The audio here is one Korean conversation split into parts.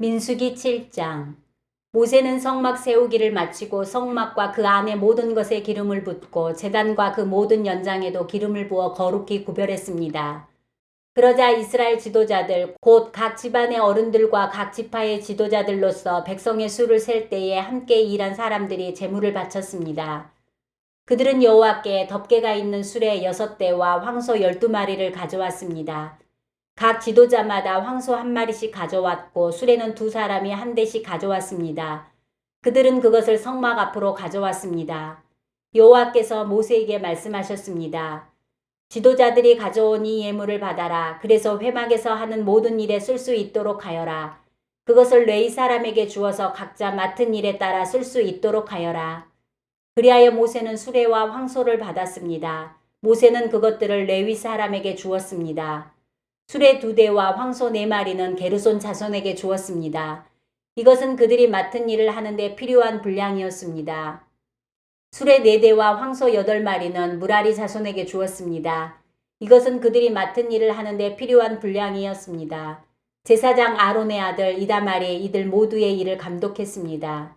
민수기 7장 모세는 성막 세우기를 마치고 성막과 그 안에 모든 것에 기름을 붓고 제단과 그 모든 연장에도 기름을 부어 거룩히 구별했습니다. 그러자 이스라엘 지도자들 곧 각 집안의 어른들과 각 지파의 지도자들로서 백성의 수를 셀 때에 함께 일한 사람들이 제물을 바쳤습니다. 그들은 여호와께 덮개가 있는 수레 여섯 대와 황소 열두 마리를 가져왔습니다. 각 지도자마다 황소 한 마리씩 가져왔고 수레는 두 사람이 한 대씩 가져왔습니다. 그들은 그것을 성막 앞으로 가져왔습니다. 여호와께서 모세에게 말씀하셨습니다. 지도자들이 가져온 이 예물을 받아라. 그래서 회막에서 하는 모든 일에 쓸 수 있도록 하여라. 그것을 레이 사람에게 주어서 각자 맡은 일에 따라 쓸 수 있도록 하여라. 그리하여 모세는 수레와 황소를 받았습니다. 모세는 그것들을 레위 사람에게 주었습니다. 수레 두 대와 황소 네 마리는 게르손 자손에게 주었습니다. 이것은 그들이 맡은 일을 하는데 필요한 분량이었습니다. 수레 네 대와 황소 여덟 마리는 무라리 자손에게 주었습니다. 이것은 그들이 맡은 일을 하는데 필요한 분량이었습니다. 제사장 아론의 아들 이다말이 이들 모두의 일을 감독했습니다.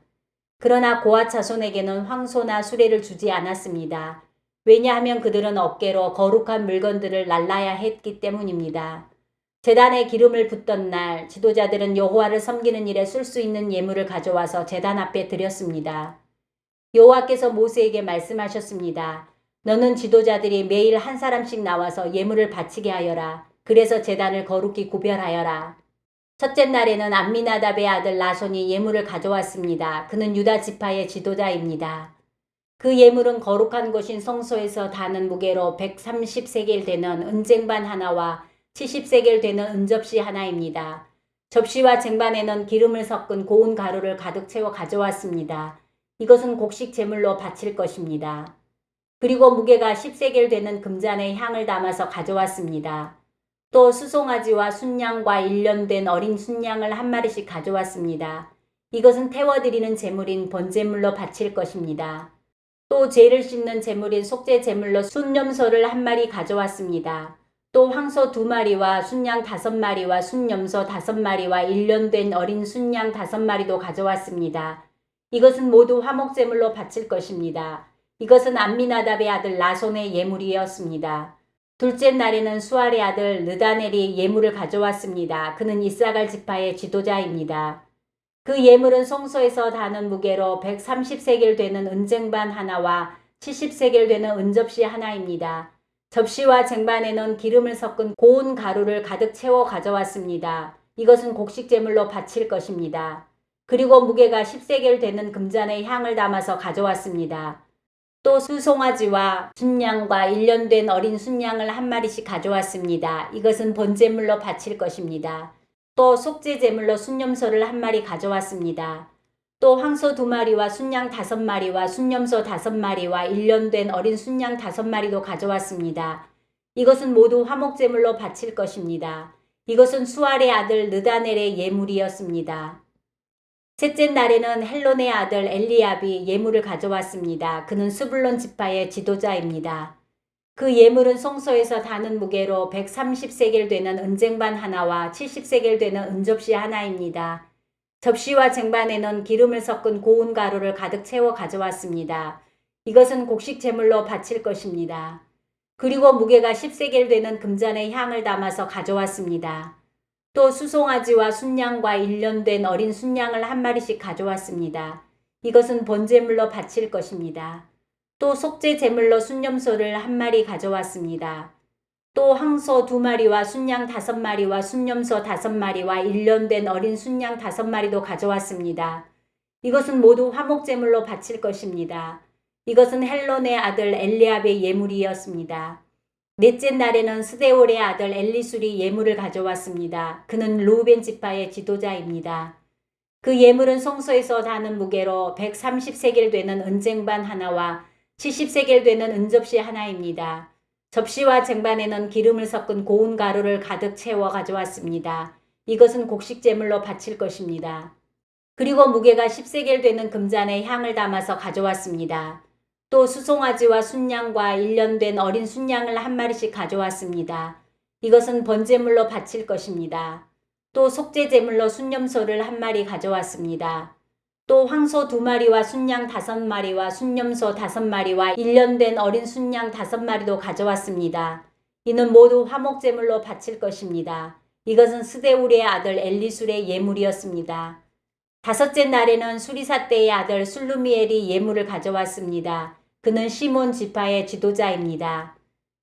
그러나 고아 자손에게는 황소나 수레를 주지 않았습니다. 왜냐하면 그들은 어깨로 거룩한 물건들을 날라야 했기 때문입니다. 재단에 기름을 붓던 날 지도자들은 여호와를 섬기는 일에 쓸 수 있는 예물을 가져와서 재단 앞에 드렸습니다. 여호와께서 모세에게 말씀하셨습니다. 너는 지도자들이 매일 한 사람씩 나와서 예물을 바치게 하여라. 그래서 재단을 거룩히 구별하여라. 첫째 날에는 암미나답의 아들 나손이 예물을 가져왔습니다. 그는 유다 지파의 지도자입니다. 그 예물은 거룩한 곳인 성소에서 다는 무게로 130세겔 되는 은쟁반 하나와 70세겔 되는 은접시 하나입니다. 접시와 쟁반에는 기름을 섞은 고운 가루를 가득 채워 가져왔습니다. 이것은 곡식 제물로 바칠 것입니다. 그리고 무게가 10세겔 되는 금잔에 향을 담아서 가져왔습니다. 또 수송아지와 순양과 일련된 어린 순양을 한 마리씩 가져왔습니다. 이것은 태워드리는 제물인 번제물로 바칠 것입니다. 또 죄를 씻는 제물인 속죄 제물로 순념소를 한 마리 가져왔습니다. 또 황소 두 마리와 순양 다섯 마리와 순염소 다섯 마리와 일련된 어린 순양 다섯 마리도 가져왔습니다. 이것은 모두 화목제물로 바칠 것입니다. 이것은 암미나답의 아들 나손의 예물이었습니다. 둘째 날에는 수알의 아들 느다넬이 예물을 가져왔습니다. 그는 이사갈 지파의 지도자입니다. 그 예물은 성소에서 다는 무게로 130세겔 되는 은쟁반 하나와 70세겔 되는 은접시 하나입니다. 접시와 쟁반에는 기름을 섞은 고운 가루를 가득 채워 가져왔습니다. 이것은 곡식 제물로 바칠 것입니다. 그리고 무게가 10세겔 되는 금잔에 향을 담아서 가져왔습니다. 또 수송아지와 순양과 일련된 어린 순양을 한 마리씩 가져왔습니다. 이것은 번제물로 바칠 것입니다. 또 속죄 제물로 순념소를 한 마리 가져왔습니다. 또 황소 두 마리와 순양 다섯 마리와 순념소 다섯 마리와 일련된 어린 순양 다섯 마리도 가져왔습니다. 이것은 모두 화목 제물로 바칠 것입니다. 이것은 수알의 아들 느다넬의 예물이었습니다. 셋째 날에는 헬론의 아들 엘리압이 예물을 가져왔습니다. 그는 수블론 지파의 지도자입니다. 그 예물은 성소에서 다는 무게로 130세겔 되는 은쟁반 하나와 70세겔 되는 은접시 하나입니다. 접시와 쟁반에는 기름을 섞은 고운 가루를 가득 채워 가져왔습니다. 이것은 곡식 제물로 바칠 것입니다. 그리고 무게가 10세겔 되는 금잔에 향을 담아서 가져왔습니다. 또 수송아지와 순양과 일련된 어린 순양을 한 마리씩 가져왔습니다. 이것은 번제물로 바칠 것입니다. 또 속죄 제물로 순념소를 한 마리 가져왔습니다. 또 황소 두 마리와 순양 다섯 마리와 순념소 다섯 마리와 일련된 어린 순양 다섯 마리도 가져왔습니다. 이것은 모두 화목 제물로 바칠 것입니다. 이것은 헬론의 아들 엘리압의 예물이었습니다. 넷째 날에는 스데올의 아들 엘리술이 예물을 가져왔습니다. 그는 루벤 지파의 지도자입니다. 그 예물은 성소에서 다는 무게로 130세겔 되는 은쟁반 하나와 70세겔 되는 은접시 하나입니다. 접시와 쟁반에는 기름을 섞은 고운 가루를 가득 채워 가져왔습니다. 이것은 곡식 제물로 바칠 것입니다. 그리고 무게가 10세겔 되는 금잔에 향을 담아서 가져왔습니다. 또 수송아지와 순양과 일련된 어린 순양을 한 마리씩 가져왔습니다. 이것은 번제물로 바칠 것입니다. 또 속죄 제물로 순념소를 한 마리 가져왔습니다. 또 황소 두 마리와 순양 다섯 마리와 순념소 다섯 마리와 1년 된 어린 순양 다섯 마리도 가져왔습니다. 이는 모두 화목제물로 바칠 것입니다. 이것은 스데울의 아들 엘리술의 예물이었습니다. 다섯째 날에는 수리사 때의 아들 술루미엘이 예물을 가져왔습니다. 그는 시몬 지파의 지도자입니다.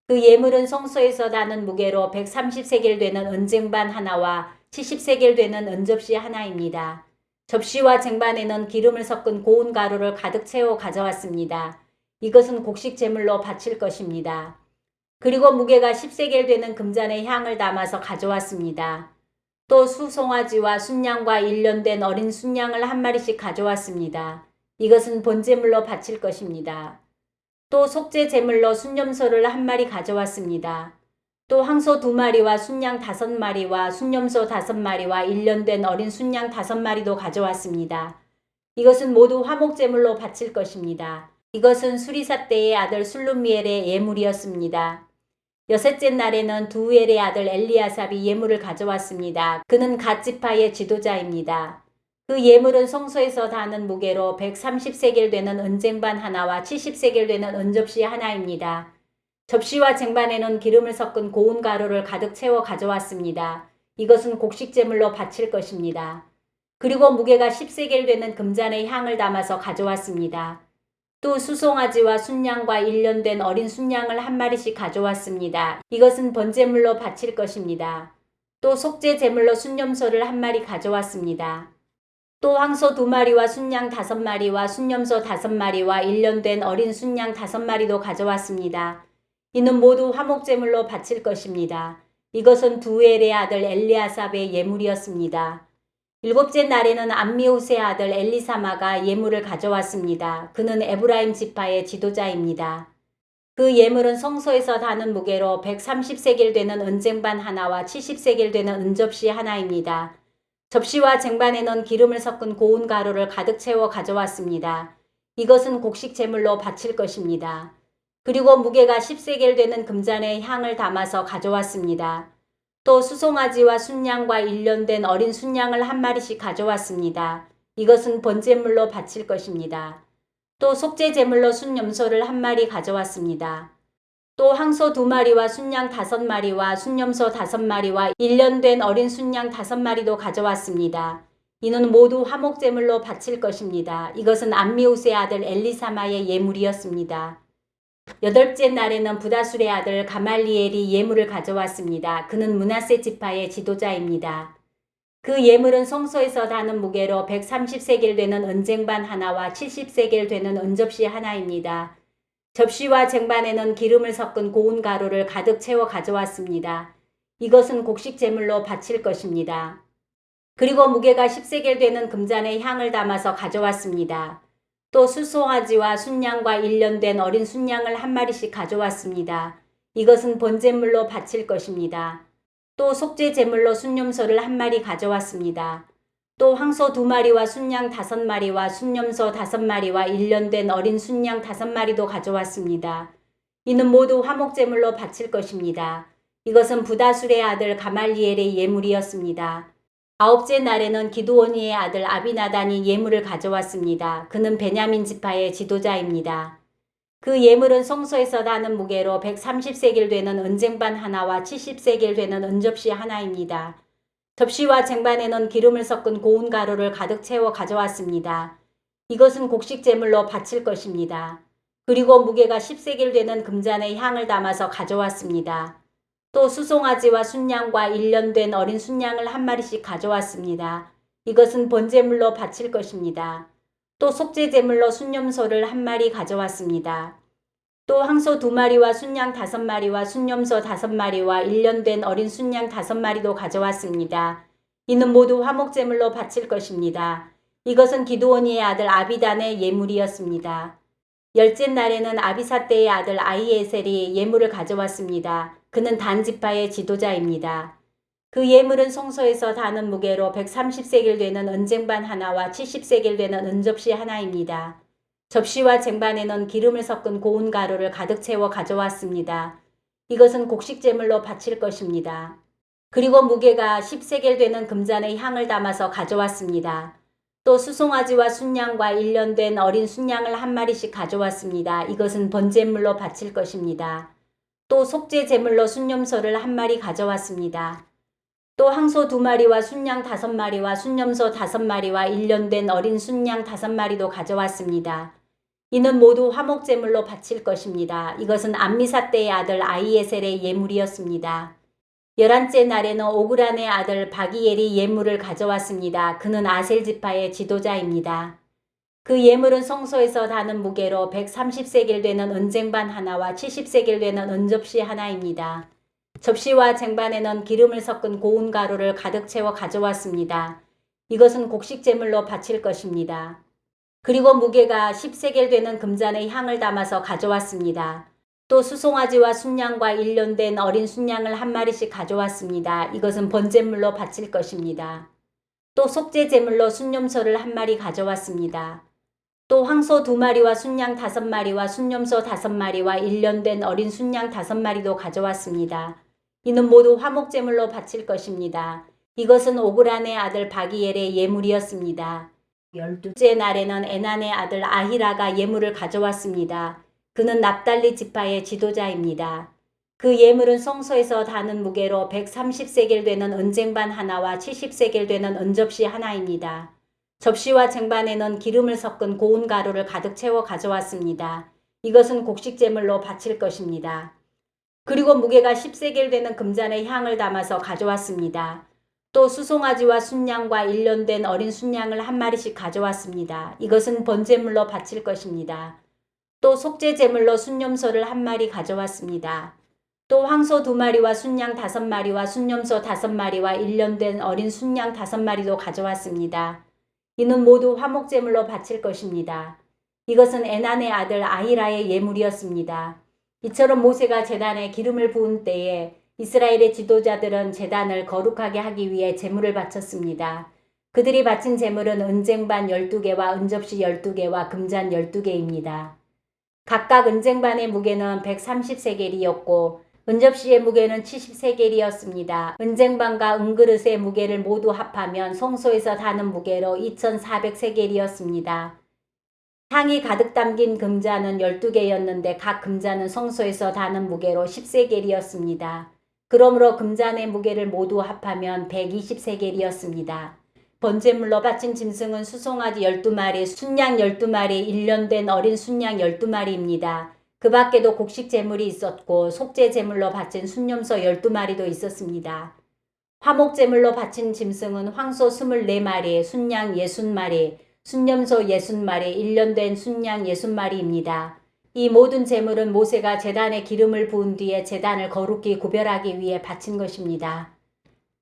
그 예물은 성소에서 다는 무게로 130세겔 되는 은쟁반 하나와 70세겔 되는 은접시 하나입니다. 접시와 쟁반에는 기름을 섞은 고운 가루를 가득 채워 가져왔습니다. 이것은 곡식 제물로 바칠 것입니다. 그리고 무게가 10세겔 되는 금잔에 향을 담아서 가져왔습니다. 또 수송아지와 순양과 1년 된 어린 순양을 한 마리씩 가져왔습니다. 이것은 본제물로 바칠 것입니다. 또 속죄 제물로 순념소를 한 마리 가져왔습니다. 또 황소 두 마리와 순양 다섯 마리와 순념소 다섯 마리와 1년 된 어린 순양 다섯 마리도 가져왔습니다. 이것은 모두 화목제물로 바칠 것입니다. 이것은 수리사 때의 아들 술루미엘의 예물이었습니다. 여섯째 날에는 두엘의 아들 엘리아삽이 예물을 가져왔습니다. 그는 갓지파의 지도자입니다. 그 예물은 성소에서 다는 무게로 130세겔 되는 은쟁반 하나와 70세겔 되는 은접시 하나입니다. 접시와 쟁반에는 기름을 섞은 고운 가루를 가득 채워 가져왔습니다. 이것은 곡식 제물로 바칠 것입니다. 그리고 무게가 10세겔 되는 금잔의 향을 담아서 가져왔습니다. 또 수송아지와 순양과 1년 된 어린 순양을 한 마리씩 가져왔습니다. 이것은 번제물로 바칠 것입니다. 또 속죄 제물로 순념소를 한 마리 가져왔습니다. 또 황소 두 마리와 순양 다섯 마리와 순념소 다섯 마리와 1년 된 어린 순양 다섯 마리도 가져왔습니다. 이는 모두 화목제물로 바칠 것입니다. 이것은 두엘의 아들 엘리아삽의 예물이었습니다. 일곱째 날에는 암미우스의 아들 엘리사마가 예물을 가져왔습니다. 그는 에브라임 지파의 지도자입니다. 그 예물은 성소에서 다는 무게로 130세겔 되는 은쟁반 하나와 70세겔 되는 은접시 하나입니다. 접시와 쟁반에는 기름을 섞은 고운 가루를 가득 채워 가져왔습니다. 이것은 곡식 제물로 바칠 것입니다. 그리고 무게가 10세겔 되는 금잔에 향을 담아서 가져왔습니다. 또 수송아지와 순양과 1년 된 어린 순양을 한 마리씩 가져왔습니다. 이것은 번제물로 바칠 것입니다. 또 속죄 제물로 순염소를 한 마리 가져왔습니다. 또 항소 두 마리와 순양 다섯 마리와 순염소 다섯 마리와 1년 된 어린 순양 다섯 마리도 가져왔습니다. 이는 모두 화목제물로 바칠 것입니다. 이것은 암미우스의 아들 엘리사마의 예물이었습니다. 여덟째 날에는 부다술의 아들 가말리엘이 예물을 가져왔습니다. 그는 문하세 지파의 지도자입니다. 그 예물은 성소에서 다는 무게로 130세겔 되는 은쟁반 하나와 70세겔 되는 은접시 하나입니다. 접시와 쟁반에는 기름을 섞은 고운 가루를 가득 채워 가져왔습니다. 이것은 곡식 제물로 바칠 것입니다. 그리고 무게가 10세겔 되는 금잔에 향을 담아서 가져왔습니다. 또 수송아지와 순양과 1년 된 어린 순양을 한 마리씩 가져왔습니다. 이것은 번제물로 바칠 것입니다. 또 속죄 제물로 순념소를 한 마리 가져왔습니다. 또 황소 두 마리와 순양 다섯 마리와 순념소 다섯 마리와 1년 된 어린 순양 다섯 마리도 가져왔습니다. 이는 모두 화목제물로 바칠 것입니다. 이것은 부다술의 아들 가말리엘의 예물이었습니다. 아홉째 날에는 기두오니의 아들 아비나단이 예물을 가져왔습니다. 그는 베냐민 지파의 지도자입니다. 그 예물은 성소에서 다는 무게로 130세겔 되는 은쟁반 하나와 70세겔 되는 은접시 하나입니다. 접시와 쟁반에는 기름을 섞은 고운 가루를 가득 채워 가져왔습니다. 이것은 곡식 제물로 바칠 것입니다. 그리고 무게가 10세겔 되는 금잔에 향을 담아서 가져왔습니다. 또 수송아지와 순양과 1년 된 어린 순양을 한 마리씩 가져왔습니다. 이것은 번제물로 바칠 것입니다. 또 속죄 제물로 순념소를 한 마리 가져왔습니다. 또 항소 두 마리와 순양 다섯 마리와 순념소 다섯 마리와 1년 된 어린 순양 다섯 마리도 가져왔습니다. 이는 모두 화목제물로 바칠 것입니다. 이것은 기드온이의 아들 아비단의 예물이었습니다. 열째 날에는 아비사 때의 아들 아이에셀이 예물을 가져왔습니다. 그는 단지파의 지도자입니다. 그 예물은 성소에서 다는 무게로 130세겔 되는 은쟁반 하나와 70세겔 되는 은접시 하나입니다. 접시와 쟁반에는 기름을 섞은 고운 가루를 가득 채워 가져왔습니다. 이것은 곡식 제물로 바칠 것입니다. 그리고 무게가 10세겔 되는 금잔에 향을 담아서 가져왔습니다. 또 수송아지와 순양과 일년된 어린 순양을 한 마리씩 가져왔습니다. 이것은 번제물로 바칠 것입니다. 또 속죄 제물로 순념소를 한 마리 가져왔습니다. 또 항소 두 마리와 순양 다섯 마리와 순념소 다섯 마리와 일년된 어린 순양 다섯 마리도 가져왔습니다. 이는 모두 화목 제물로 바칠 것입니다. 이것은 암미사 때의 아들 아이에셀의 예물이었습니다. 열한째 날에는 오그란의 아들 바기엘이 예물을 가져왔습니다. 그는 아셀 지파의 지도자입니다. 그 예물은 성소에서 다는 무게로 130세겔 되는 은쟁반 하나와 70세겔 되는 은접시 하나입니다. 접시와 쟁반에는 기름을 섞은 고운 가루를 가득 채워 가져왔습니다. 이것은 곡식 제물로 바칠 것입니다. 그리고 무게가 10세겔 되는 금잔에 향을 담아서 가져왔습니다. 또 수송아지와 순양과 일년된 어린 순양을 한 마리씩 가져왔습니다. 이것은 번제물로 바칠 것입니다. 또 속죄 제물로 순념소를 한 마리 가져왔습니다. 또 황소 두 마리와 순양 다섯 마리와 순념소 다섯 마리와 일년된 어린 순양 다섯 마리도 가져왔습니다. 이는 모두 화목 제물로 바칠 것입니다. 이것은 오그란의 아들 바기엘의 예물이었습니다. 열두째 날에는 에난의 아들 아히라가 예물을 가져왔습니다. 그는 납달리 지파의 지도자입니다. 그 예물은 성소에서 다는 무게로 130세겔 되는 은쟁반 하나와 70세겔 되는 은접시 하나입니다. 접시와 쟁반에는 기름을 섞은 고운 가루를 가득 채워 가져왔습니다. 이것은 곡식 제물로 바칠 것입니다. 그리고 무게가 10세겔 되는 금잔에 향을 담아서 가져왔습니다. 또 수송아지와 순양과 일년된 어린 순양을 한 마리씩 가져왔습니다. 이것은 번제물로 바칠 것입니다. 또 속죄 제물로 순념소를 한 마리 가져왔습니다. 또 황소 두 마리와 순양 다섯 마리와 순념소 다섯 마리와 일년된 어린 순양 다섯 마리도 가져왔습니다. 이는 모두 화목 제물로 바칠 것입니다. 이것은 에난의 아들 아히라의 예물이었습니다. 이처럼 모세가 제단에 기름을 부은 때에 이스라엘의 지도자들은 제단을 거룩하게 하기 위해 제물을 바쳤습니다. 그들이 바친 제물은 은쟁반 12개와 은접시 12개와 금잔 12개입니다. 각각 은쟁반의 무게는 130세겔이었고 은접시의 무게는 70세겔이었습니다. 은쟁반과 은그릇의 무게를 모두 합하면 성소에서 다는 무게로 2400세겔이었습니다. 향이 가득 담긴 금잔은 12개였는데 각 금잔은 성소에서 다는 무게로 10세겔이었습니다. 그러므로 금잔의 무게를 모두 합하면 120세겔이었습니다. 번제물로 바친 짐승은 수송아지 12마리, 순양 12마리, 1년 된 어린 순양 12마리입니다. 그 밖에도 곡식 제물이 있었고 속죄 제물로 바친 순념소 12마리도 있었습니다. 화목 제물로 바친 짐승은 황소 24마리, 순양 60마리, 순념소 60마리, 1년 된 순양 60마리입니다. 이 모든 제물은 모세가 제단에 기름을 부은 뒤에 제단을 거룩히 구별하기 위해 바친 것입니다.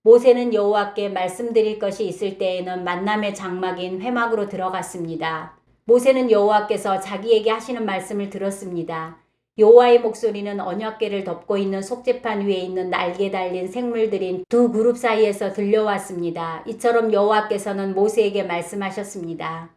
모세는 여호와께 말씀드릴 것이 있을 때에는 만남의 장막인 회막으로 들어갔습니다. 모세는 여호와께서 자기에게 하시는 말씀을 들었습니다. 여호와의 목소리는 언약궤를 덮고 있는 속죄판 위에 있는 날개 달린 생물들인 두 그룹 사이에서 들려왔습니다. 이처럼 여호와께서는 모세에게 말씀하셨습니다.